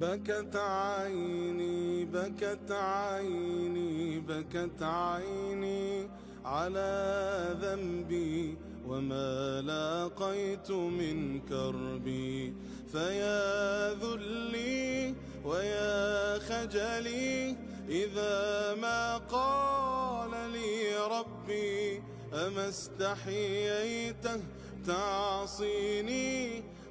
بكت عيني بكت عيني بكت عيني على ذنبي وما لاقيت من كربي. فيا ذلي ويا خجلي إذا ما قال لي ربي أما استحييت تعصيني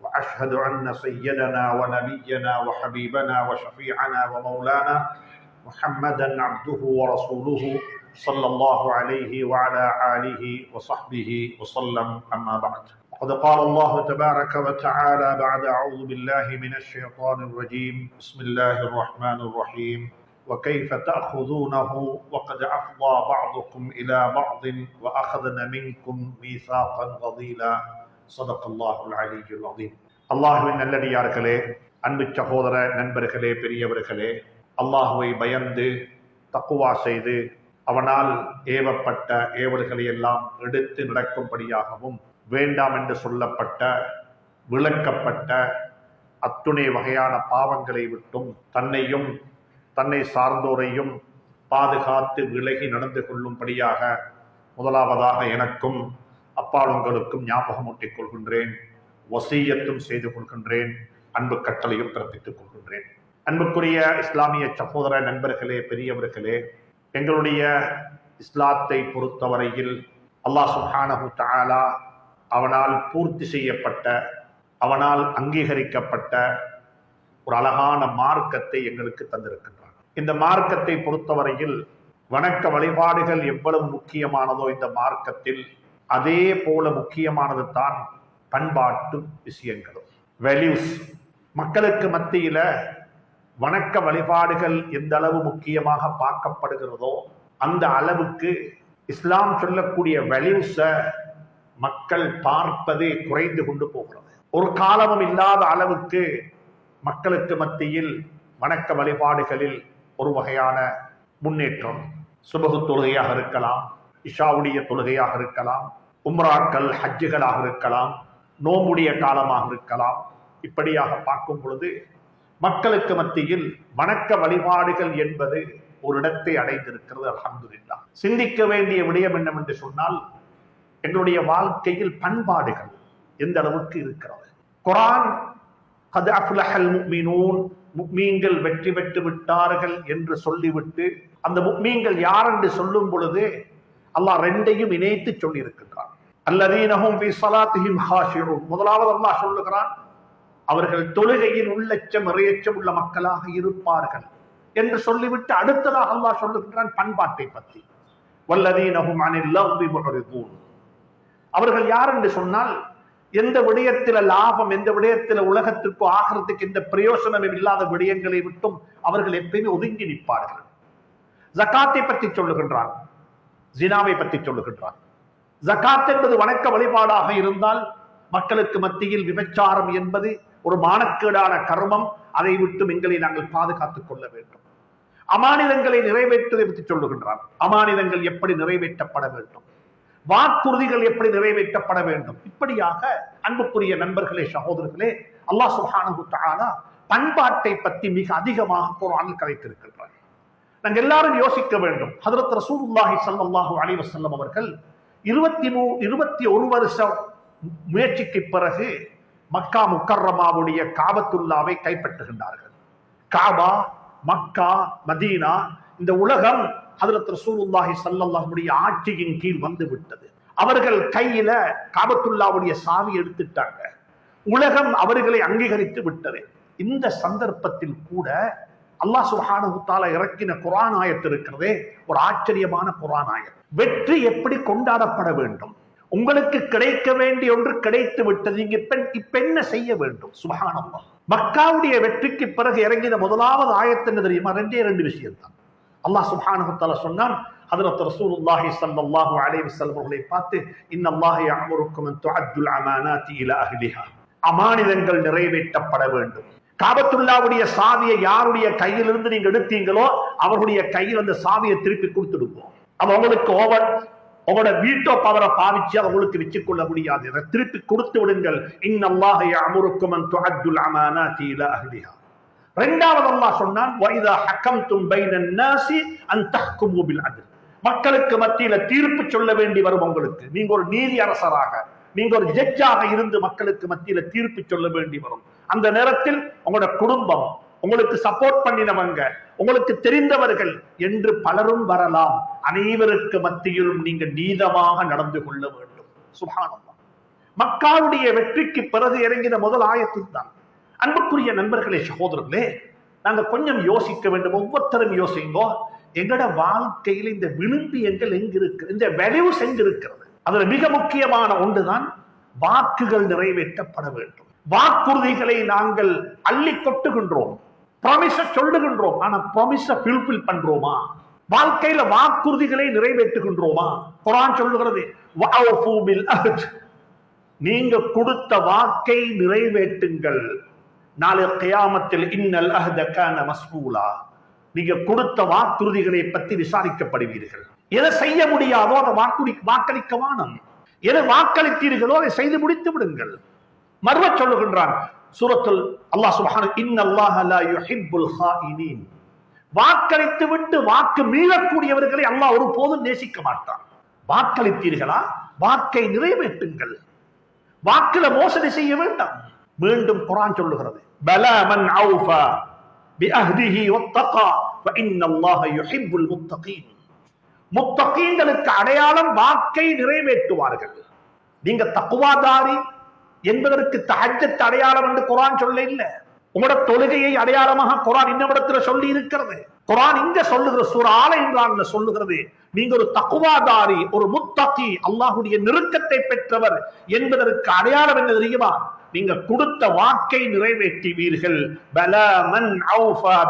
وأشهد أن سيدنا ونبينا وحبيبنا وشفيعنا ومولانا محمدا عبده ورسوله صلى الله عليه وعلى آله وصحبه وسلم. أما بعد وقد قال الله تبارك وتعالى بعد أعوذ بالله من الشيطان الرجيم. بسم الله الرحمن الرحيم. وكيف تأخذونه وقد أفضى بعضكم إلى بعض وأخذن منكم ميثاقا غضيلا. சதப்பல்லாஹுல் அல்லாஹுவின் நல்லடியார்களே அன்பு சகோதர நண்பர்களே பெரியவர்களே அல்லாஹுவை பயந்து தக்குவா செய்து அவனால் ஏவப்பட்ட ஏவல்களை எல்லாம் எடுத்து நடக்கும்படியாகவும் வேண்டாம் என்று சொல்லப்பட்ட விளக்கப்பட்ட அத்துணை வகையான பாவங்களை விட்டும் தன்னையும் தன்னை சார்ந்தோரையும் பாதுகாத்து விலகி நடந்து கொள்ளும்படியாக முதலாவதாக எனக்கும் அப்பாளுங்களுக்கும் ஞாபகமூட்டிக் கொள்கின்றேன். வசீயத்தும் செய்து கொள்கின்றேன். அன்பு கட்டளையும் பிறப்பித்துக் கொள்கின்றேன். அன்புக்குரிய இஸ்லாமிய சகோதர நண்பர்களே பெரியவர்களே எங்களுடைய இஸ்லாத்தை பொறுத்தவரையில் அல்லாஹ் சுஹானஹு தாலா அவனால் பூர்த்தி செய்யப்பட்ட அவனால் அங்கீகரிக்கப்பட்ட ஒரு அழகான மார்க்கத்தை எங்களுக்கு தந்திருக்கின்றார். இந்த மார்க்கத்தை பொறுத்தவரையில் வணக்க வழிபாடுகள் எவ்வளவு முக்கியமானதோ இந்த மார்க்கத்தில் அதே போல முக்கியமானது தான் பண்பாட்டு விஷயங்களும். வேல்யூஸ் மக்களுக்கு மத்தியில வணக்க வழிபாடுகள் எந்த அளவு முக்கியமாக பார்க்கப்படுகிறதோ அந்த அளவுக்கு இஸ்லாம் சொல்லக்கூடிய வேல்யூஸை மக்கள் பார்ப்பதே குறைந்து கொண்டு போகிறது. ஒரு காலமும் இல்லாத அளவுக்கு மக்களுக்கு மத்தியில் வணக்க வழிபாடுகளில் ஒரு வகையான முன்னேற்றம். சுபகு தொழுகையாக இருக்கலாம் இஷாவுடைய தொழுகையாக இருக்கலாம் உம்ராக்கள் ஹஜ்ஜுகளாக இருக்கலாம் நோம்புடைய காலமாக இருக்கலாம். இப்படியாக பார்க்கும் பொழுது மக்களுக்கு மத்தியில் வணக்க வழிபாடுகள் என்பது ஒரு இடத்தை அடைந்திருக்கிறது அலமதுல்லா சிந்திக்க வேண்டிய விடயம் என்னவென்று சொன்னால் எங்களுடைய வாழ்க்கையில் பண்பாடுகள் எந்த அளவுக்கு இருக்கிறது? குரான் கது அஃப்லஹல் முக்மினூன் முக்மீன்கள் வெற்றி பெற்று விட்டார்கள் என்று சொல்லிவிட்டு அந்த முக்மீன்கள் யார் என்று சொல்லும் பொழுது அல்லாஹ் ரெண்டையும் இணைத்து சொல்லியிருக்கின்றான். அல்லதீனஹும் ஃபி ஸலாத்திஹிம் ஹாஷிஊன். முதலாவது அல்லாஹ் சொல்லுகிறான் அவர்கள் தொழுகையின் உள்ளச்சம் இறையச்சம் உள்ள மக்களாக இருப்பார்கள் என்று சொல்லிவிட்டு அடுத்ததாக அல்லாஹ் சொல்லுகின்றான் பண்பாட்டை பற்றி. வல்லதீனஹும் அனில் லவ்வி முஹரிதூன். அவர்கள் யார் என்று சொன்னால் எந்த விடயத்தில லாபம் எந்த விடயத்தில உலகத்திற்கு ஆகிறதுக்கு எந்த பிரயோசனமும் இல்லாத விடயங்களை விட்டும் அவர்கள் எப்பயுமே ஒதுங்கி நிற்பார்கள். ஜகாத்தை பற்றி சொல்லுகின்றான் ஜினாவை பற்றி சொல்லுகின்றான். ஜக்காத் என்பது வணக்க வழிபாடாக இருந்தால் மக்களுக்கு மத்தியில் விபச்சாரம் என்பது ஒரு மானக்கேடான கர்மம். அதை விட்டும் எங்களை நாங்கள் பாதுகாத்துக் கொள்ள வேண்டும். அமானிதங்களை நிறைவேற்றுவதை பற்றி சொல்லுகின்றார் அமானிதங்கள் எப்படி நிறைவேற்றப்பட வேண்டும்? வாக்குறுதிகள் எப்படி நிறைவேற்றப்பட வேண்டும்? இப்படியாக அன்புக்குரிய நண்பர்களே சகோதரர்களே அல்லாஹ் சுப்ஹானஹு தஆலா பண்பாட்டை பற்றி மிக அதிகமாக குரானில் கதைத்திருக்கின்றார் நாங்கள் எல்லாரும் யோசிக்க வேண்டும். ஹதரத் ரசூலுல்லாஹி ஸல்லல்லாஹு அலைஹி அவர்கள் இருபத்தி மூ இருபத்தி ஒரு வருஷம் முயற்சிக்கு பிறகு மக்கா முக்கர்ரமாவுடைய காபத்துல்லாவை கைப்பற்றுகின்றார்கள். காபா மக்கா மதீனா இந்த உலகம் ஹதரத் ரசூலுல்லாஹி சல்லாஹுடைய ஆட்சியின் கீழ் வந்து விட்டது அவர்கள் கையில காபத்துல்லாவுடைய சாவி எடுத்துட்டாங்க. உலகம் அவர்களை அங்கீகரித்து விட்டது. இந்த சந்தர்ப்பத்தில் கூட அல்லாஹ் சுப்ஹானஹு இறக்கின குரான் ஆயத்து இருக்கிறதே ஒரு ஆச்சரியமான குரான் ஆயத். வெற்றி எப்படி கொண்டாடப்பட வேண்டும்? உங்களுக்கு கிடைக்க வேண்டிய ஒன்று கிடைத்து விட்டது இங்க இப்ப இப்ப என்ன செய்ய வேண்டும். சுபஹானல்லாஹ். மக்காவுடைய வெற்றிக்கு பிறகு இறங்கின முதலாவது ஆயத்து என்ன தெரியுமா? ரெண்டே ரெண்டு விஷயம் தான் அல்லாஹ் சுப்ஹானஹு சொன்னான் ஹஜ்ரத் ரசூலுல்லாஹி ஸல்லல்லாஹு அலைஹி வஸல்லம் அவர்களை பார்த்து இன்னல்லாஹ யஅமுருக்கும் அன் துஅத்துல் அமானாத்தி இலா அஹ்லிஹா. அமானிதங்கள் நிறைவேற்றப்பட வேண்டும். காபத்துல்லாவுடைய சாவியை யாருடைய கையிலிருந்து நீங்க எடுத்தீங்களோ அவர்களுடைய கையில் அந்த சாவியை திருப்பி கொடுத்துடுவோம். அது உங்களுக்கு ஓவர் உங்களோட வீட்டோ பவரை பாவிச்சு அவங்களுக்கு வச்சுக் கொள்ள முடியாது. அதை திருப்பி கொடுத்து விடுங்கள். இன்னல்லாஹ அமுருக்கும் துஹத்துல் அமானா தீல அஹ்லிஹா. ரெண்டாவது அல்லாஹ் சொன்னான் வைதா ஹக்கம்தும் பைனன் நாசி அன் தஹ்குமு பில் அத்ல் மக்களுக்கு மத்தியில தீர்ப்பு சொல்ல வேண்டி வரும் உங்களுக்கு. நீங்க ஒரு நீதி அரசராக நீங்க ஒரு ஜட்ஜாக இருந்து மக்களுக்கு மத்தியில தீர்ப்பு சொல்ல வேண்டி வரும். அந்த நேரத்தில் உங்களோட குடும்பம் உங்களுக்கு சப்போர்ட் பண்ணினவங்க உங்களுக்கு தெரிந்தவர்கள் என்று பலரும் வரலாம். அனைவருக்கு மத்தியிலும் நீங்க நீதமாக நடந்து கொள்ள வேண்டும். சுகானம் மக்காவுடைய வெற்றிக்கு பிறகு இறங்கின முதல் ஆயத்தில் தான். அன்புக்குரிய நண்பர்களே சகோதரர்களே நாங்க கொஞ்சம் யோசிக்க வேண்டும். ஒவ்வொருத்தரும் யோசிங்கோ எங்கட வாழ்க்கையில் இந்த விழும்பியங்கள் எங்க இருக்கு இந்த விளைவு செஞ்சிருக்கிறது அதுல மிக முக்கியமான ஒன்றுதான் வாக்குகள் நிறைவேற்றப்பட வேண்டும். வாக்குறுதிகளை நாங்கள் அள்ளி கொட்டுகின்றோம். ப்ராமிஸ சொல்லுகின்றோம். ஆனா ப்ராமிஸ ஃபில்ஃபில் பண்றோமா? வாழ்க்கையில வாக்குறுதிகளை நிறைவேற்றுகின்றோமா? குரான் சொல்லுகிறது நீங்க கொடுத்த வாக்கை நிறைவேற்றுங்கள். நாளை கியாமத்தில் இன்னல் அஹ்த கான நீங்க கொடுத்த வாக்குறுதிகளை பற்றி விசாரிக்கப்படுவீர்கள். எதை செய்ய முடியாதோ அதை வாக்குறுதி வாக்களிக்க வானம். எதை வாக்களித்தீர்களோ அதை செய்து முடித்து விடுங்கள். மறுவ சொல்லுகின்றான். சூரத்துல் அல்லாஹ் சுபஹான இன்னல்லாஹ லா யுஹிப்புல் ஹாயினீன். வாக்களித்து விட்டு வாக்கு மீறக்கூடியவர்களை அல்லாஹ் ஒருபோதும் நேசிக்க மாட்டான். வாக்களித்தீர்களா? வாக்கை நிறைவேற்றுங்கள். வாக்குல மோசடி செய்ய வேண்டாம். மீண்டும் குரான் சொல்லுகிறது. பலா மன் அவுஃபா பிஅஹ்திஹி வத்தகா ஃபஇன்னல்லாஹ யுஹிப்புல் முத்தகீன். முத்தகீன்களுக்கு அடையாளம் வாக்கை நிறைவேற்றுவார்கள். நீங்க தக்குவாதாரி என்பதற்கு தஹஜத் அடையாளம் என்று குரான் சொல்ல இல்ல. உங்களோட தொழுகையை அடையாளமாக குரான் இன்னமிடத்துல சொல்லி இருக்கிறது. குரான் இங்க சொல்லுகிற சூர ஆலை என்றான் சொல்லுகிறது. நீங்க ஒரு தக்குவாதாரி ஒரு முத்தகி அல்லாஹுடைய நெருக்கத்தை பெற்றவர் என்பதற்கு அடையாளம் என்ன தெரியுமா? நீங்க கொடுத்த வாக்கை நிறைவேற்றுவீர்கள் பல மன்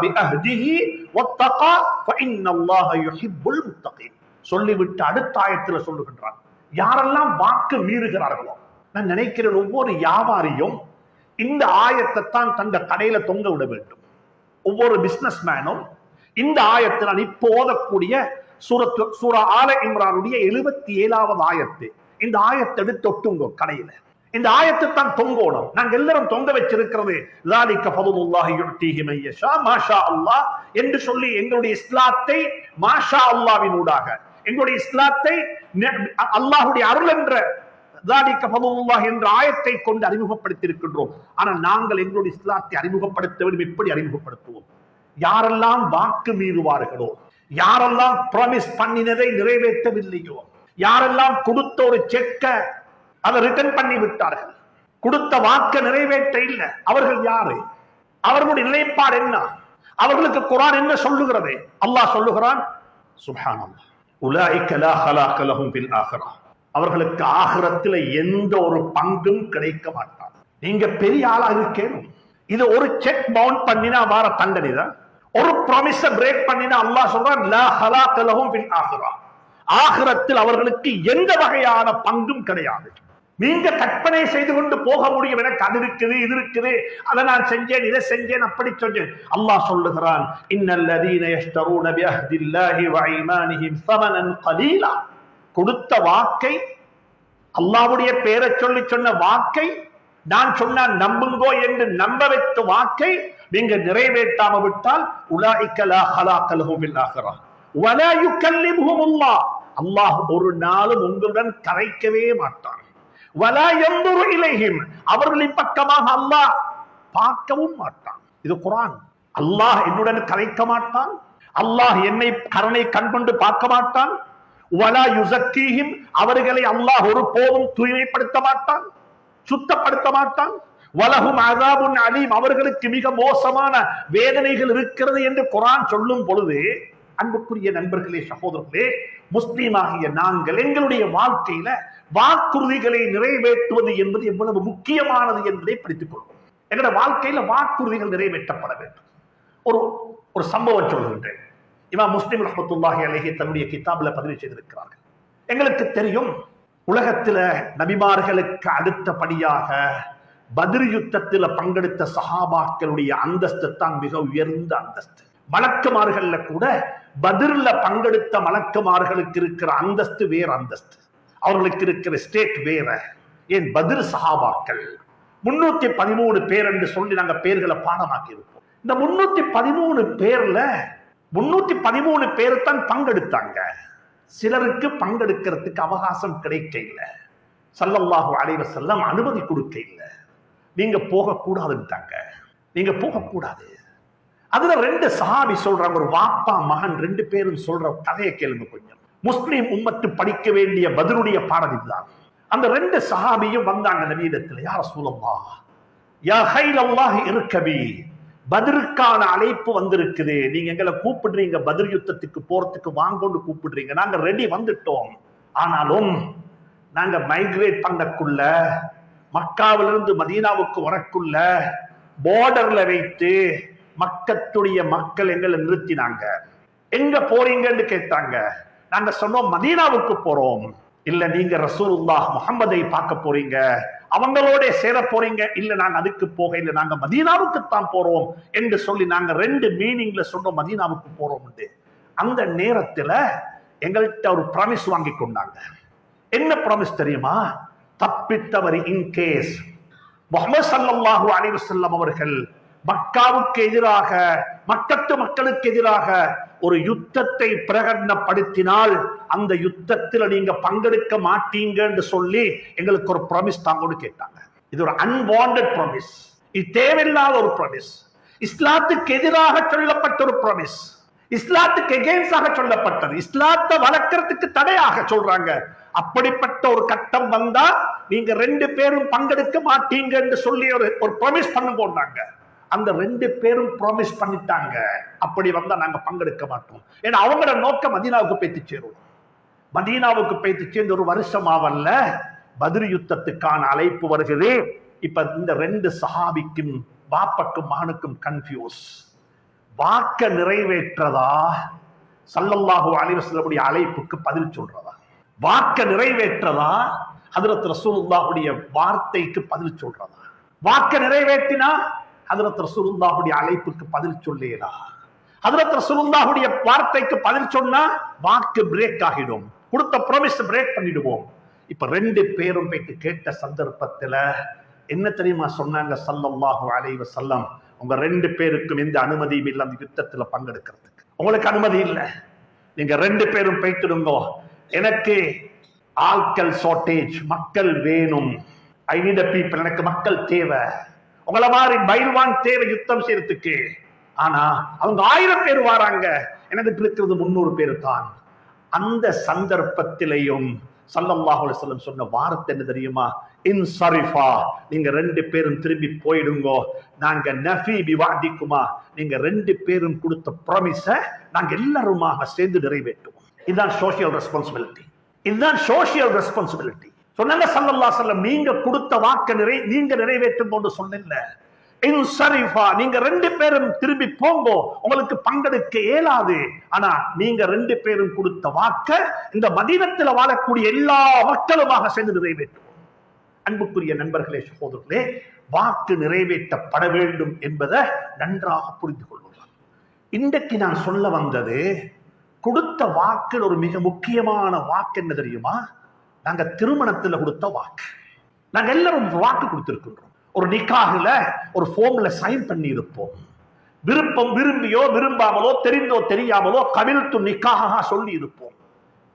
பி அஹ்திஹி வத்தகா ஃபஇன்னல்லாஹ யுஹிப்புல் முத்தகீன். சொல்லிவிட்டு அடுத்த ஆயத்துல சொல்லுகின்றான். யாரெல்லாம் வாக்கு மீறுகிறார்களோ நான் நினைக்கிறேன் ஒவ்வொரு வியாபாரியும் இந்த ஆயத்தை தான் தங்க கடையில தொங்க விட வேண்டும். ஒவ்வொரு பிசினஸ் மேனும் இந்த ஆயத்தை நான் இப்போ ஓதக்கூடிய சூரத்து சூரா ஆல இம்ரானுடைய எழுபத்தி ஏழாவது ஆயத்து. இந்த ஆயத்தை எடுத்து தொட்டுங்கோ கடையில. இந்த ஆயத்தை தான் தொங்கோணும். நாங்க எல்லாரும் தொங்க வச்சிருக்கிறது லாலிக்க பதுலுல்லாஹி யுட்டிஹி மையஷா மாஷா அல்லாஹ் என்று சொல்லி எங்களுடைய இஸ்லாத்தை மாஷா அல்லாவின் ஊடாக எங்களுடைய இஸ்லாத்தை அல்லாஹுடைய அருள் என்ற என்ற ஆயத்தை கொண்டு அறிமுகப்படுத்தி இருக்கின்றோம் ஆனால் நாங்கள் எங்களுடைய இஸ்லாத்தை அறிமுகப்படுத்த வேண்டும் எப்படி அறிமுகப்படுத்துவோம்? யாரெல்லாம் வாக்கு மீறுவார்களோ யாரெல்லாம் ப்ராமிஸ் பண்ணினதை நிறைவேற்றவில்லையோ யாரெல்லாம் கொடுத்த ஒரு செக்க அதை ரிட்டர்ன் பண்ணி விட்டார்கள் கொடுத்த வாக்க நிறைவேற்ற இல்லை அவர்கள் யாரு? அவர்களுடைய நிலைப்பாடு என்ன? அவர்களுக்கு குரான் என்ன சொல்லுகிறது? அல்லாஹ் சொல்லுகிறான் சுப்ஹானல்லாஹ் உலாயிக்க லா ஹலாக லஹும் பின் ஆஹிரா. அவர்களுக்கு ஆகிரத்துல எந்த ஒரு பங்கும் கிடைக்க மாட்டான். நீங்க பெரிய ஆளா இருக்கேன்? இது ஒரு செக் பவுண்ட் பண்ணினா வார தண்டனை தான். ஒரு ப்ராமிஸ பிரேக் பண்ணினா அல்லாஹ் சொல்றான் லா ஹலா லஹும் ஃபில் ஆகிரத்தில் அவர்களுக்கு எந்த வகையான பங்கும் கிடையாது. நீங்க கற்பனை செய்து கொண்டு போக முடியும். எனக்கு அது இருக்குது இது இருக்குது. அதை நான் செஞ்சேன் இதை செஞ்சேன் அப்படி சொன்னேன். அல்லாஹ் சொல்லுகிறான் இன்னல்லதீன யஷ்தரூன பிஅஹ்தில்லாஹி வ ஈமானிஹிம் ஸமனன் கலீலா. கொடுத்த வாக்கை அல்லாவுடைய பேரை சொல்லி சொன்ன வாக்கை நான் சொன்ன நம்புங்கோ என்று நம்ப வைத்த வாக்கை நீங்க நிறைவேற்றாம விட்டால் உலாய்க்கலா ஹலாக்கலகும் ஹலாக அல்லாஹ் ஒரு நாளும் உங்களுடன் கரைக்கவே மாட்டான். வலா யன்துரு இலைஹிம். அவர்களின் பக்கமாக அல்லாஹ் பார்க்கவும் மாட்டான். இது குரான். அல்லாஹ் என்னுடன் கரைக்க மாட்டான். அல்லாஹ் என்னை கருணை கண்கொண்டு பார்க்க மாட்டான். வலா யுசக்கீஹிம் அவர்களை அல்லாஹ் ஒரு போதும் தூய்மைப்படுத்த மாட்டான் சுத்தப்படுத்த மாட்டான். வலகும் அதாபுன் அலீம் அவர்களுக்கு மிக மோசமான வேதனைகள் இருக்கிறது என்று குரான் சொல்லும் பொழுது அன்புக்குரிய நண்பர்களே சகோதரர்களே முஸ்லீம் ஆகிய நாங்கள் எங்களுடைய வாழ்க்கையில வாக்குறுதிகளை நிறைவேற்றுவது என்பது எவ்வளவு முக்கியமானது என்பதை படித்துக் கொள்வோம். எங்களுடைய வாழ்க்கையில வாக்குறுதிகள் நிறைவேற்றப்பட வேண்டும். ஒரு ஒரு சம்பவம் சொல்கின்றேன் இமாம் முஸ்லிம் ரஹமத்துல்லாஹி அலஹி தன்னுடைய கிதாபில் பதிவு செய்திருக்கிறார்கள். எங்களுக்கு தெரியும் உலகத்துல நபிமார்களுக்கு அடுத்த படியாக பதிர் யுத்தத்துல பங்கெடுத்த சஹாபாக்களுடைய அந்தஸ்து தான் மிக உயர்ந்த அந்தஸ்து. மலக்குமார்கள்ல கூட பதிர்ல பங்கெடுத்த மலக்குமார்களுக்கு இருக்கிற அந்தஸ்து வேற அந்தஸ்து. அவர்களுக்கு இருக்கிற ஸ்டேட் வேற. ஏன்? பதிர் சஹாபாக்கள். முன்னூத்தி பதிமூணு பேர் என்று சொல்லி நாங்க பேர்களை பாடமாக்கி இருப்போம் இந்த முன்னூத்தி பதிமூணு பேர்ல முன்னூத்தி பதிமூணு பேர் தான் பங்கெடுத்தாங்க. சிலருக்கு பங்கெடுக்கிறதுக்கு அவகாசம் கிடைக்க இல்லை சல்லல்லாஹு அலைவ செல்லம் அனுமதி கொடுக்க இல்லை நீங்க போகக்கூடாதுன்ட்டாங்க. நீங்க போகக்கூடாது. அதுல ரெண்டு சஹாபி சொல்றாங்க ஒரு வாப்பா மகன் ரெண்டு பேரும் சொல்ற கதையை கேளுங்க கொஞ்சம். முஸ்லீம் உம்மத்து படிக்க வேண்டிய பதிலுடைய பாடம் இதுதான். அந்த ரெண்டு சஹாபியும் வந்தாங்க நவீனத்தில் யார சூலம்மா யா ஹைலல்லாஹ் இருக்கவி பதிலுக்கான அழைப்பு வந்திருக்குது. நீங்க எங்களை கூப்பிடுறீங்க பதில் யுத்தத்துக்கு போறதுக்கு வாங்கொண்டு கூப்பிடுறீங்க. நாங்க ரெடி வந்துட்டோம். ஆனாலும் நாங்க மைக்ரேட் பண்ணக்குள்ள மக்காவிலிருந்து மதீனாவுக்கு வரக்குள்ள பார்டர்ல வைத்து மக்கத்துடைய மக்கள் எங்களை நிறுத்தினாங்க. எங்க போறீங்கன்னு கேட்டாங்க. நாங்க சொன்னோம் மதீனாவுக்கு போறோம். இல்ல நீங்க ரசூலுல்லாஹ் முகம்மதை பார்க்க போறீங்க. அவங்களோட சேர போறீங்க இல்ல நாங்க அதுக்கு போக இல்ல நாங்க மதீனாவுக்கு தான் போறோம் என்று சொல்லி நாங்க ரெண்டு மீனிங்ல சொன்னோம் மதீனாவுக்கு போறோம் அந்த நேரத்துல எங்கள்கிட்ட ஒரு ப்ராமிஸ் வாங்கி கொண்டாங்க. என்ன ப்ராமிஸ் தெரியுமா? தப்பித்தவர் இன்கேஸ் முகமது சல்லல்லாஹு அலிவசல்லம் அவர்கள் மக்காவுக்கு எதிராக மக்கத்து மக்களுக்கு எதிராக ஒரு யுத்தத்தை பிரகடனப்படுத்தினால் அந்த யுத்தத்தில் நீங்க பங்கெடுக்க மாட்டீங்கன்னு சொல்லி எங்களுக்கு ஒரு ப்ராமிஸ் தாங்கன்னு கேட்டாங்க. இது ஒரு அன்வாண்டட் ப்ராமிஸ் இது தேவையில்லாத ஒரு ப்ராமிஸ் இஸ்லாத்துக்கு எதிராக சொல்லப்பட்ட ஒரு ப்ராமிஸ் இஸ்லாத்துக்கு எகேன்ஸ்டாக சொல்லப்பட்டது. இஸ்லாத்தை வளர்க்கறதுக்கு தடையாக சொல்றாங்க. அப்படிப்பட்ட ஒரு கட்டம் வந்தா நீங்க ரெண்டு பேரும் பங்கெடுக்க மாட்டீங்கன்னு சொல்லி ஒரு ஒரு ப்ராமிஸ் பண்ண போனாங்க அந்த ரெண்டு பேரும் ப்ராமிஸ் பண்ணிட்டாங்க. அப்படி வந்தா நாங்க பங்கெடுக்க மாட்டோம். ஏன்னா அவங்களோட நோக்கம் மதீனாவுக்கு பேத்து சேரும். மதீனாவுக்கு பேத்து சேர்ந்து ஒரு வருஷமாவல்ல பதிரி யுத்தத்துக்கான அழைப்பு வருகிறது. இப்ப இந்த ரெண்டு சஹாபிக்கும் பாப்பக்கும் மகனுக்கும் கன்ஃபியூஸ் வாக்க நிறைவேற்றதா? சல்லல்லாஹு அலிவசலமுடைய அழைப்புக்கு பதில் சொல்றதா? வாக்க நிறைவேற்றதா? அதிரத் ரசூலுல்லாஹுடைய வார்த்தைக்கு பதில் சொல்றதா? வாக்க நிறைவேற்றினா ஹதரத் ரசூலுல்லாஹுடைய அழைப்புக்கு பதில் சொல்லேதா ஹதரத் ரசூலுல்லாஹுடைய வார்த்தைக்கு பதில் சொன்னா வாக்கு பிரேக் ஆகிடும். கொடுத்த ப்ராமிஸ் பிரேக் பண்ணிடுவோம். இப்ப ரெண்டு பேரும் போயிட்டு கேட்ட சந்தர்ப்பத்துல என்ன தெரியுமா சொன்னாங்க? சல்லல்லாஹு அலைவ சல்லம் உங்க ரெண்டு பேருக்கும் எந்த அனுமதியும் இல்லை அந்த யுத்தத்துல பங்கெடுக்கிறதுக்கு. உங்களுக்கு அனுமதி இல்லை. நீங்க ரெண்டு பேரும் போய்த்திடுங்கோ. எனக்கு ஆட்கள் ஷார்டேஜ் மக்கள் வேணும். ஐ நீட் பீப்பிள் எனக்கு மக்கள் தேவை. உங்களை மாதிரி பைல்வான் தேவை யுத்தம் செய்யறதுக்கு. ஆனா அவங்க ஆயிரம் பேர் வராங்க. எனக்கு இருக்கிறது முன்னூறு பேர் தான் அந்த சந்தர்ப்பத்திலையும் சல்லல்லாஹு அலைஹி சொன்ன வார்த்தை என்ன தெரியுமா? இன் சரிஃபா நீங்க ரெண்டு பேரும் திரும்பி போயிடுங்கோ. நாங்க நஃபி விவாதிக்குமா நீங்க ரெண்டு பேரும் கொடுத்த ப்ராமிஸ நாங்க எல்லாருமாக சேர்ந்து நிறைவேற்றுவோம். இதுதான் சோஷியல் ரெஸ்பான்சிபிலிட்டி இதுதான் சோஷியல் ரெஸ்பான்சிபிலிட்டி சொன்னாங்க சல்லல்லாஹு செல்லம் நீங்க கொடுத்த வாக்க நிறை நீங்க நிறைவேற்றும் போது சொன்னேன்ல. நீங்க ரெண்டு பேரும் திரும்பி போங்கோ உங்களுக்கு பங்கெடுக்க இயலாது. ஆனா நீங்க ரெண்டு பேரும் கொடுத்த வாக்க இந்த மதீனத்தில் வாழக்கூடிய எல்லா மக்களுமாக சேர்ந்து நிறைவேற்றுவோம். அன்புக்குரிய நண்பர்களே சகோதரர்களே வாக்கு நிறைவேற்றப்பட வேண்டும் என்பதை நன்றாக புரிந்து கொள்வோம். இன்றைக்கு நான் சொல்ல வந்தது கொடுத்த வாக்கில் ஒரு மிக முக்கியமான வாக்கு என்ன தெரியுமா? நாங்க திருமணத்துல கொடுத்த வாக்கு. நாங்க எல்லாரும் வாக்கு கொடுத்திருக்கின்றோம். ஒரு நிக்காகுல ஒரு ஃபோம்ல சைன் பண்ணி இருப்போம் விருப்பம் விரும்பியோ விரும்பாமலோ தெரிந்தோ தெரியாமலோ கவிழ்த்து நிக்காக சொல்லி இருப்போம்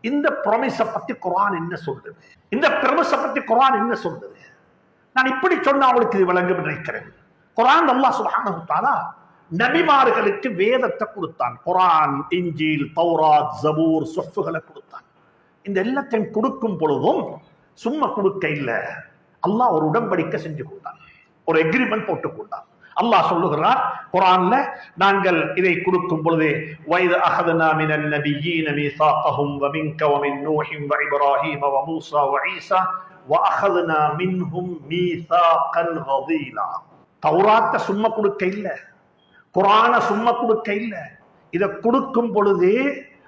இந்த ப்ரொமிஸ பத்தி குரான் என்ன சொல்றது இந்த பிரமிஸ பத்தி குரான் என்ன சொல்றது நான் இப்படி சொன்னா அவளுக்கு இது விளங்கும் நினைக்கிறேன். குரான் அல்லா சுப்ஹானஹு தஆலா நபிமார்களுக்கு வேதத்தை கொடுத்தான். குரான் இஞ்சில் பௌராத் ஜபூர் சொஃப்புகளை கொடுத்தான். இந்த எல்லாத்தையும் கொடுக்கும் பொழுதும் சும்மா கொடுக்க இல்லை. அல்லாஹ் ஒரு உடன்படிக்கை செஞ்சு கொண்டான் ஒரு எக்ரிமெண்ட் போட்டு கொண்டான் அல்லாஹ் சொல்லுகிறார் குரான்ல நாங்கள் இதை கொடுக்கும் பொழுது வைது அஹதனா மினன் நபியீன மீசாகஹும் வமின்க வமின் நூஹிம் வநீ சா வ வஅஹதனா மின்ஹும் மீசாகன் கதீலா தௌராத்த சும்மா கொடுக்க இல்ல. குரான சும்மா கொடுக்க இல்ல. இதை கொடுக்கும் பொழுது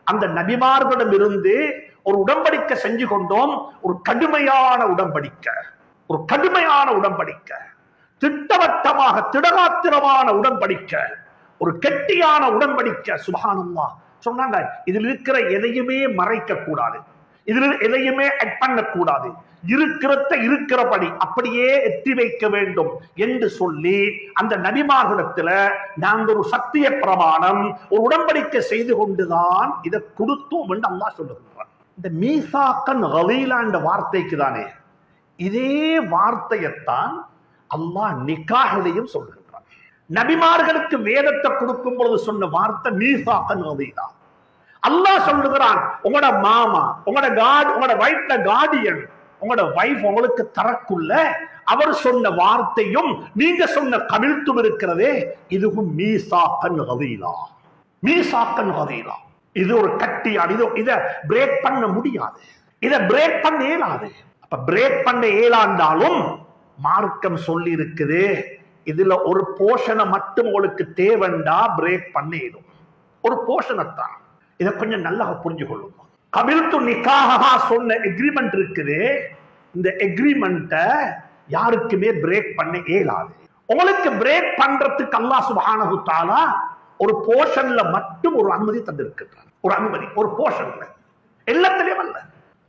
அந்த நபிமார்களிடம் இருந்து ஒரு உடன்படிக்கை செஞ்சு கொண்டோம் ஒரு கடுமையான உடன்படிக்கை ஒரு கடுமையான உடன்படிக்கை திட்டவட்டமாக திடகாத்திரமான உடன்படிக்கை ஒரு கெட்டியான உடன்படிக்கை சுபானம்மா சொன்னாங்க இதில் இருக்கிற எதையுமே மறைக்க கூடாது இதில் எதையுமே அட் பண்ணக்கூடாது. இருக்கிறத இருக்கிறபடி அப்படியே எத்தி வைக்க வேண்டும் என்று சொல்லி அந்த நபிமார்களிடத்துல நாங்கள் ஒரு சத்திய பிரமாணம் ஒரு உடன்படிக்கை செய்து கொண்டுதான் இதை கொடுத்தோம் என்று அம்மா சொல்லுகிறார் இந்த மீசாக்கன் ரவீலா வார்த்தைக்கு தானே இதே வார்த்தையைத்தான் அல்லாஹ் நிக்காஹிலையும் சொல்கின்றான் நபிமார்களுக்கு வேதத்தை கொடுக்கும் பொழுது சொன்ன வார்த்தை மீசாக்கன் ஹலீலா அல்லாஹ் சொல்லுகிறான் உங்களோட மாமா உங்களோட காட் உங்களோட வைஃப்ல கார்டியன் உங்களோட வைஃப் உங்களுக்கு தரக்குள்ள அவர் சொன்ன வார்த்தையும் நீங்க சொன்ன கவிழ்த்தும் இருக்கிறதே இதுவும் மீசாக்கன் ஹலீலா மீசாக்கன் ஹலீலா இது ஒரு கட்டியாடு இது இதை பிரேக் பண்ண முடியாது. இதை பிரேக் பண்ண இயலாது. அப்ப பிரேக் பண்ண இயலாண்டாலும் மார்க்கம் சொல்லி இருக்குது இதுல ஒரு போஷனை மட்டும் உங்களுக்கு தேவைண்டா பிரேக் பண்ணிடும் ஒரு போஷனைத்தான். இதை கொஞ்சம் நல்லா புரிஞ்சு கொள்ளுங்க கபில்து நிக்காகா சொன்ன எக்ரிமெண்ட் இருக்குது. இந்த எக்ரிமெண்ட்டை யாருக்குமே பிரேக் பண்ண இயலாது. உங்களுக்கு பிரேக் பண்றதுக்கு அல்லா சுபானகுத்தாலா ஒரு போர்ஷன்ல மட்டும் ஒரு அனுமதி தந்திருக்கின்றார் ஒரு அனுமதி ஒரு போர்ஷன்ல எல்லாத்திலையும் அல்ல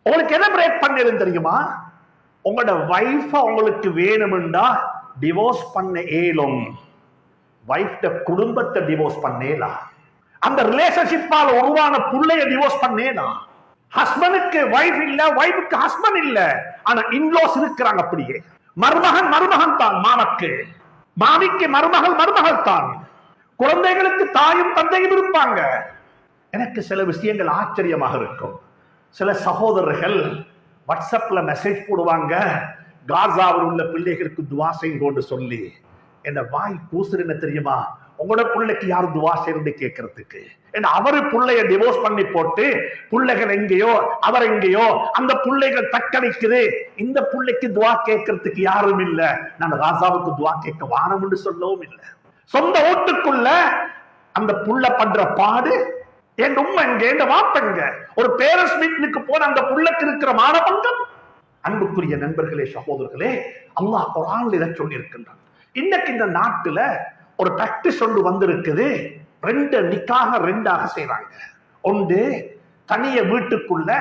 உங்களுக்கு எதை பிரேக் பண்ணிடும் தெரியுமா? உங்களோட வைஃப உங்களுக்கு வேணும்டா டிவோர்ஸ் பண்ண ஏலும் வைஃப்ட குடும்பத்தை டிவோர்ஸ் பண்ணேலா? அந்த ரிலேஷன்ஷிப்பால் உருவான பிள்ளைய டிவோர்ஸ் பண்ணேனா ஹஸ்பண்டுக்கு வைஃப் இல்ல வைஃபுக்கு ஹஸ்பண்ட் இல்ல. ஆனா இன்லோஸ் இருக்கிறாங்க அப்படியே. மருமகன் மருமகன் தான் மாமக்கு. மாமிக்கு மருமகள் மருமகள் தான் குழந்தைகளுக்கு தாயும் தந்தையும் இருப்பாங்க. எனக்கு சில விஷயங்கள் ஆச்சரியமாக இருக்கும். சில சகோதரர்கள் வாட்ஸ்அப்ல மெசேஜ் போடுவாங்க காசாவில் உள்ள பிள்ளைகளுக்கு துவா செய்யுங்கோன்னு சொல்லி. என்ன வாய் கூசுறு என்ன தெரியுமா? உங்களோட பிள்ளைக்கு யார் துவா செய்யறது கேட்கறதுக்கு ஏன்னா அவரு பிள்ளைய டிவோர்ஸ் பண்ணி போட்டு பிள்ளைகள் எங்கேயோ அவர் எங்கேயோ அந்த பிள்ளைகள் தக்கணிக்குது இந்த பிள்ளைக்கு துவா கேட்கறதுக்கு யாரும் இல்லை. நான் ராசாவுக்கு துவா கேட்க வானம்னு சொல்லவும் இல்லை. சொந்த வீட்டுக்குள்ள அந்த புள்ள பண்ற பாடு என் உண்மை எங்க என் வாப்பங்க ஒரு பேரஸ் மீட்டினுக்கு போன அந்த புள்ளக்கு இருக்கிற மானபங்கம். அன்புக்குரிய நண்பர்களே சகோதரர்களே அல்லாஹ் குரான் இதை சொல்லியிருக்கின்றான். இன்னைக்கு இந்த நாட்டுல ஒரு பிராக்டிஸ் ஒன்று வந்திருக்குது. ரெண்டு நிக்காக ரெண்டாக செய்யறாங்க ஒன்று தனிய வீட்டுக்குள்ள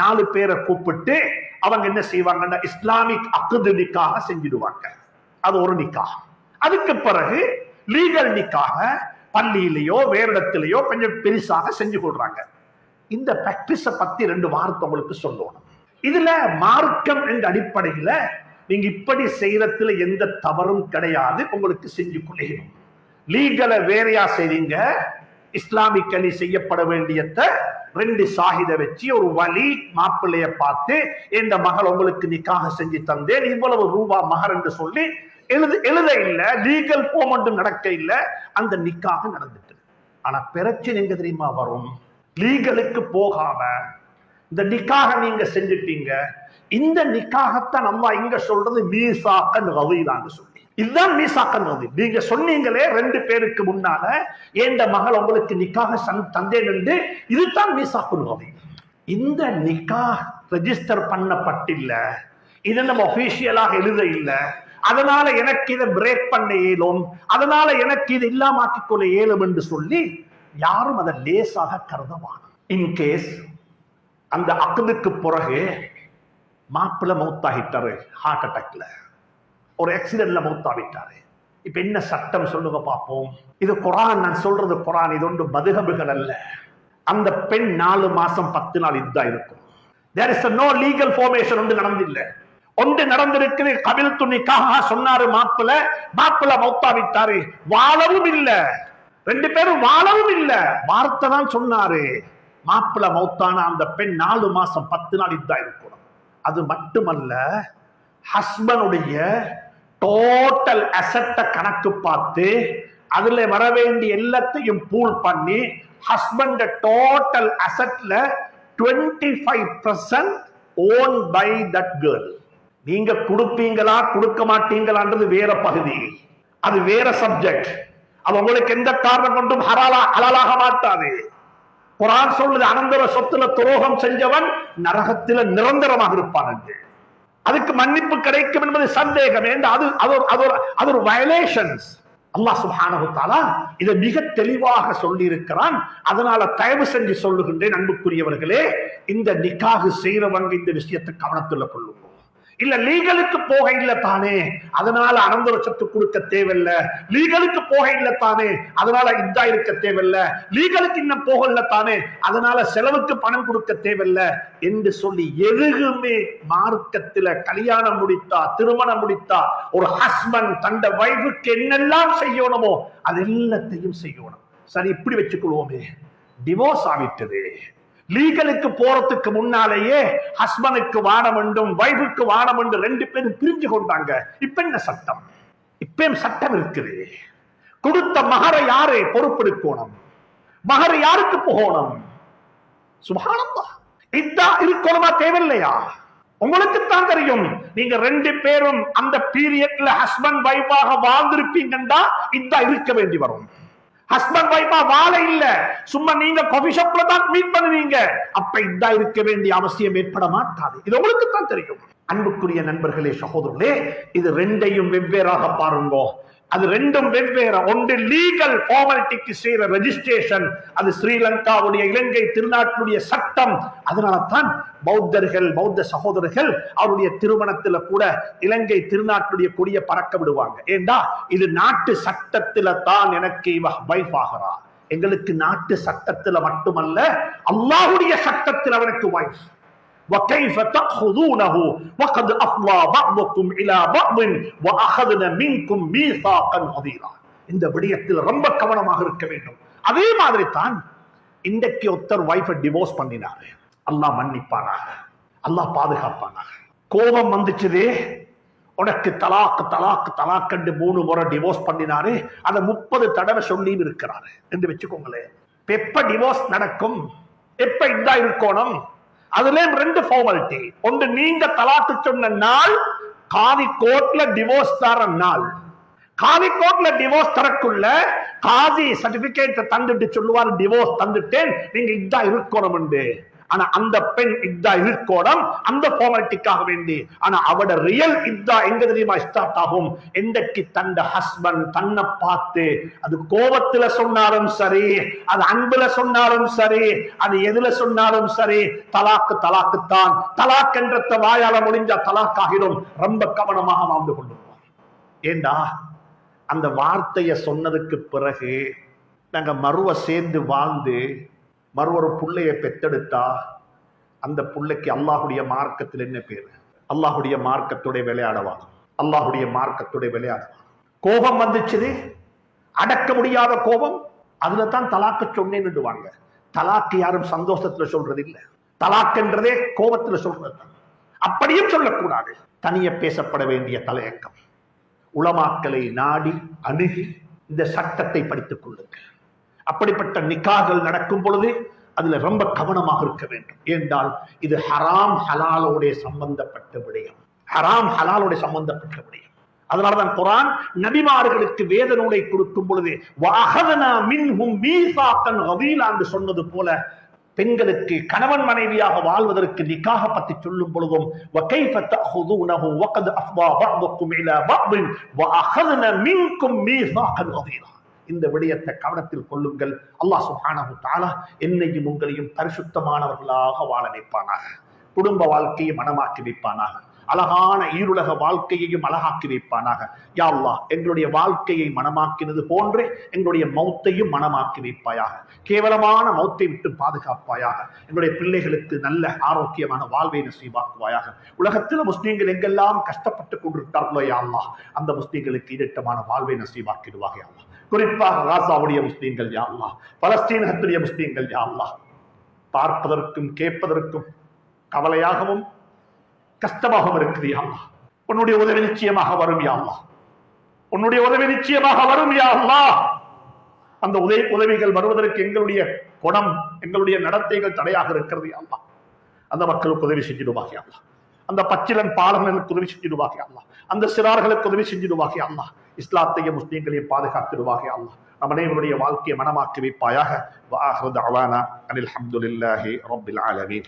நாலு பேரை கூப்பிட்டு அவங்க என்ன செய்வாங்கன்னா இஸ்லாமிக் அக்குது நிக்காக செஞ்சிடுவாங்க. அது ஒரு நிக்கா அதுக்கு பிறகு லீகல் நிக்காக பள்ளியிலேயோ வேற இடத்திலேயோ கொஞ்சம் பெருசாக செஞ்சு கொள்றாங்க இந்த பிராக்டிஸ பத்தி ரெண்டு வார்த்தை உங்களுக்கு சொல்லணும். இதுல மார்க்கம் என்ற அடிப்படையில நீங்க இப்படி செய்யறதுல எந்த தவறும் கிடையாது உங்களுக்கு செஞ்சு கொள்ளையணும் லீகலை வேறையா செய்றீங்க இஸ்லாமிக்கலி செய்யப்பட வேண்டியத ரெண்டு சாகித வச்சு ஒரு வழி மாப்பிள்ளைய பார்த்து இந்த மகள் உங்களுக்கு நிக்காக செஞ்சு தந்தேன் இவ்வளவு ரூபா மகர் என்று சொல்லி எழுது எழுத இல்லை லீகல் போமெண்ட் நடக்க இல்லை. அந்த நிக்காக நடந்துட்டு ஆனா பிரச்சனை எங்க தெரியுமா வரும்? லீகலுக்கு போகாம இந்த நிக்காக நீங்க செஞ்சுட்டீங்க. இந்த நிக்காகத்தான் நம்ம இங்க சொல்றது மீசாக்கன் ரவிதான்னு சொல்லி. இதுதான் மீசாக்கன் ரவி. நீங்க சொன்னீங்களே ரெண்டு பேருக்கு முன்னால ஏண்ட மகள் உங்களுக்கு நிக்காக சன் தந்தேன் என்று இதுதான் மீசாக்கன் ரவி. இந்த நிக்கா ரெஜிஸ்டர் பண்ணப்பட்டில்லை. இதை நம்ம ஒபிஷியலாக எழுத இல்லை. அதனால எனக்கு இதை பிரேக் பண்ண இயலும் அதனால எனக்கு இது இல்லாமாக்கிக் கொள்ள இயலும் என்று சொல்லி யாரும் அதை லேசாக கருதவாங்க இன்கேஸ் அந்த அக்குதுக்கு பிறகு மாப்பிள்ள மௌத்தாகிட்டாரு ஹார்ட் அட்டாக்ல ஒரு ஆக்சிடென்ட்ல மௌத்தாகிட்டாரு. இப்ப என்ன சட்டம் சொல்லுங்க பார்ப்போம். இது குரான் நான் சொல்றது குரான் இது ஒன்று மதுகபுகள் அல்ல. அந்த பெண் நாலு மாசம் பத்து நாள் இதுதான் இருக்கும். There is no legal formation ஒன்று நடந்தில்லை. ஒன்று நடந்திருக்குது கபில் துணிக்காக சொன்னாரு மாப்பிள்ள மாப்பிள்ள மௌத்தாவிட்டாரு வாழவும் இல்ல. ரெண்டு பேரும் வாழவும் இல்ல. வார்த்தை தான் சொன்னாரு. மாப்பிள்ள மௌத்தான அந்த பெண் நாலு மாசம் பத்து நாள் இதுதான் இருக்கணும். அது மட்டுமல்ல ஹஸ்பண்டுடைய டோட்டல் அசட்டை கணக்கு பார்த்து அதுல வர வேண்டிய எல்லாத்தையும் பூல் பண்ணி husband total அசட்ல twenty five percent own by that girl நீங்க கொடுப்பீங்களா கொடுக்க மாட்டீங்களான்றது வேற பகுதி. அது வேற சப்ஜெக்ட் அது உங்களுக்கு எந்த காரணம் கொண்டும் ஹராலா ஹலாலாக மாட்டாது. குரான் சொல்லுது அனந்தர சொத்துல துரோகம் செஞ்சவன் நரகத்தில நிரந்தரமாக இருப்பான் என்று. அதுக்கு மன்னிப்பு கிடைக்கும் என்பது சந்தேகம். அது அது ஒரு- அது ஒரு அது ஒரு வயலேஷன்ஸ் அல்லாஹ் சுப்ஹானஹு தஆலா இதை மிக தெளிவாக சொல்லி இருக்கிறான் அதனால தயவு செஞ்சு சொல்லுகின்றேன் அன்புக்குரியவர்களே இந்த நிக்காகு செய்யறவங்க இந்த விஷயத்தை கவனத்தில் கொள்ளுங்க. இல்ல லீகலுக்கு போக இல்ல தானே. அதனால அனந்த சொத்து கொடுக்க தேவையில்ல. லீகலுக்கு போக இல்ல தானே. அதனால இதா இருக்க தேவையில்ல. லீகலுக்கு இன்னும் போக இல்ல தானே. அதனால செலவுக்கு பணம் கொடுக்க தேவையில்ல என்று சொல்லி எதுவுமே மார்க்கத்துல கல்யாணம் முடித்தா திருமணம் முடித்தா ஒரு ஹஸ்பண்ட் தந்த வைஃபுக்கு என்னெல்லாம் செய்யணுமோ அது எல்லாத்தையும் செய்யணும். சரி இப்படி வச்சுக்கொள்வோமே. டிவோர்ஸ் ஆகிட்டது. லீகலுக்கு போறதுக்கு முன்னாலேயே ஹஸ்பண்டுக்கு வானம் என்றும் வைஃபுக்கு வானம் என்று ரெண்டு பேரும் பிரிஞ்சு கொண்டாங்க. இப்ப என்ன சட்டம்? இப்பயும் சட்டம் இருக்குது. கொடுத்த மகரை யாரை பொறுப்பெடுக்கணும்? மகர் யாருக்கு போகணும்? சுபானந்தா இதான் இருக்கணுமா தேவையில்லையா? உங்களுக்கு தான் தெரியும். நீங்க ரெண்டு பேரும் அந்த பீரியட்ல ஹஸ்பண்ட் வைஃபாக வாழ்ந்திருப்பீங்கன்னா இதான் இருக்க வேண்டி வரும். ஹஸ்பண்ட் வைஃபா வாழ இல்ல. சும்மா நீங்க காஃபி ஷாப்ல தான் மீட் பண்ணுவீங்க. அப்ப இதா இருக்க வேண்டிய அவசியம் ஏற்பட மாட்டாது. இது உங்களுக்கு தான் தெரியும். அன்புக்குரிய நண்பர்களே சகோதரர்களே இது ரெண்டையும் வெவ்வேறாக பாருங்க. அது ரெண்டும் வெவ்வேறு. ஒன்று லீகல் ஃபார்மாலிட்டிக்கு செய்யற ரெஜிஸ்ட்ரேஷன் அது ஸ்ரீலங்காவுடைய இலங்கை திருநாட்டுடைய சட்டம். அதனால தான் பௌத்தர்கள் பௌத்த சகோதரர்கள் அவருடைய திருமணத்துல கூட இலங்கை திருநாட்டுடைய கொடியை பறக்க விடுவாங்க. ஏண்டா? இது நாட்டு சட்டத்துல தான் எனக்கு இவ வைஃப் ஆகிறா. எங்களுக்கு நாட்டு சட்டத்துல மட்டுமல்ல அல்லாஹ்வுடைய சட்டத்தில் அவனுக்கு வைஃப் وكيف تأخذونه وقد أفضى بعضكم إلى بعض وأخذنا منكم ميثاقا غليظا இந்த விடயத்தில் ரொம்ப கவனமாக இருக்க வேண்டும் அதே மாதிரி தான் இன்றைக்கு ஒருத்தர் வைஃபை டிவோர்ஸ் பண்ணினாரு அல்லாஹ் மன்னிப்பானாக அல்லாஹ் பாதுகாப்பானாக கோபம் வந்துச்சுதே உனக்கு தலாக்கு தலாக்கு தலாக்கண்டு மூணு முறை டிவோர்ஸ் பண்ணினாரு அதை முப்பது தடவை சொல்லி இருக்கிறாரு என்று வச்சுக்கோங்களேன் இப்ப எப்ப டிவோர்ஸ் நடக்கும் எப்ப இதா இருக்கணும் அதுலயும் ரெண்டு ஃபார்மாலிட்டி ஒன்று நீங்க தலாக்கு சொன்ன நாள் காதி கோர்ட்ல டிவோர்ஸ் தர நாள். காதி கோர்ட்ல டிவோர்ஸ் தரக்குள்ள காதி சர்டிபிகேட் தந்துட்டு சொல்லுவார் டிவோர்ஸ் தந்துட்டேன் நீங்க இதான் இருக்கணும் ஆனா அந்த பெண் இத்தா இருக்கோடம் அந்த ஃபார்மாலிட்டிக்காக வேண்டி. ஆனா அவட ரியல் இத்தா எங்க தெரியுமா ஸ்டார்ட் ஆகும்? எந்தக்கு தந்த ஹஸ்பண்ட் தன்னை பார்த்து அது கோபத்துல சொன்னாலும் சரி அது அன்புல சொன்னாலும் சரி அது எதுல சொன்னாலும் சரி தலாக்கு தலாக்கு தான் தலாக் என்ற வாயால முடிஞ்சா தலாக் ஆகிடும். ரொம்ப கவனமாக வாழ்ந்து கொள்ளுவோம் ஏண்டா? அந்த வார்த்தையை சொன்னதுக்கு பிறகு நாங்க மறுவ சேர்ந்து வாழ்ந்து மறுவொரு ஒரு பெத்தெடுத்தா அந்த புள்ளைக்கு அல்லாஹுடைய மார்க்கத்தில் என்ன பேர்? அல்லாஹுடைய மார்க்கத்துடைய விளையாடவா? அல்லாஹுடைய மார்க்கத்துடைய விளையாடவா? கோபம் வந்துச்சுது? அடக்க முடியாத கோபம்? அதுல தான் தலாக்கு சொன்னேன்னுடுவாங்க. தலாக்கு யாரும் சந்தோஷத்துல சொல்றது இல்லை தலாக்குன்றதே கோபத்துல சொல்றது தான். அப்படியும் சொல்லக்கூடாது. தனிய பேசப்பட வேண்டிய தலையக்கம் உளமாக்களை நாடி அணுகி இந்த சட்டத்தை படித்துக் கொள்ளுங்கள். அப்படிப்பட்ட நிக்காகள் நடக்கும் பொழுது அதுல ரொம்ப கவனமாக இருக்க வேண்டும் ஏனென்றால் இது ஹராம் ஹலாலோட சம்பந்தப்பட்ட விடயம் ஹராம் ஹலாலோட சம்பந்தப்பட்ட விடயம் அதனாலதான் குரான் நபிமார்களுக்கு வேத நூலை கொடுக்கும் பொழுது "வஅகதனா மின்ஹும் மீசாக்கன் கபீலா" என்று சொன்னது போல பெண்களுக்கு கணவன் மனைவியாக வாழ்வதற்கு நிக்காக பற்றி சொல்லும் பொழுதும் وَكَيْفَ இந்த விடயத்தை கவனத்தில் கொள்ளுங்கள். அல்லாஹ் சுஹானஹு தாலா என்னையும் உங்களையும் பரிசுத்தமானவர்களாக வாழ வைப்பானாக. குடும்ப வாழ்க்கையை மனமாக்கி வைப்பானாக. அழகான ஈருலக வாழ்க்கையையும் அழகாக்கி வைப்பானாக. யாழ்லா எங்களுடைய வாழ்க்கையை மனமாக்கினது போன்றே எங்களுடைய மௌத்தையும் மனமாக்கி வைப்பாயாக. கேவலமான மௌத்தை விட்டு பாதுகாப்பாயாக. எங்களுடைய பிள்ளைகளுக்கு நல்ல ஆரோக்கியமான வாழ்வை நசீவாக்குவாயாக. உலகத்தில் முஸ்லீம்கள் எங்கெல்லாம் கஷ்டப்பட்டு கொண்டிருக்கிறார்களோ யாழ்லா அந்த முஸ்லீம்களுக்கு ஈடட்டமான வாழ்வை நசீவாக்கிடுவாக யாழ்லா குறிப்பாக ராசாவுடைய முஸ்லீம்கள் யா பலஸ்தீனகத்துடைய முஸ்லீம்கள் யா பார்ப்பதற்கும் கேட்பதற்கும் கவலையாகவும் கஷ்டமாகவும் இருக்குது யா உன்னுடைய உதவி நிச்சயமாக வரும் யா உன்னுடைய உதவி நிச்சயமாக வரும் யா அந்த உதவி உதவிகள் வருவதற்கு எங்களுடைய குணம் எங்களுடைய நடத்தைகள் தடையாக இருக்கிறது யா அந்த மக்களுக்கு உதவி செஞ்சிடுவாங்க யா அந்த பச்சிலன் பாலகனுக்கு உதவி செஞ்சிடுவாகே அல்லா அந்த சிறார்களுக்கு உதவி செஞ்சிடுவாகே அல்லா இஸ்லாத்தையும் முஸ்லீம்களையும் பாதுகாத்திடுவாகே அல்லா நம்ம அனைவருடைய வாழ்க்கையை மனமாக்கி வைப்பாயாக. அனில் அஹமதுல்லாஹி ரபில் ஆலமீன்.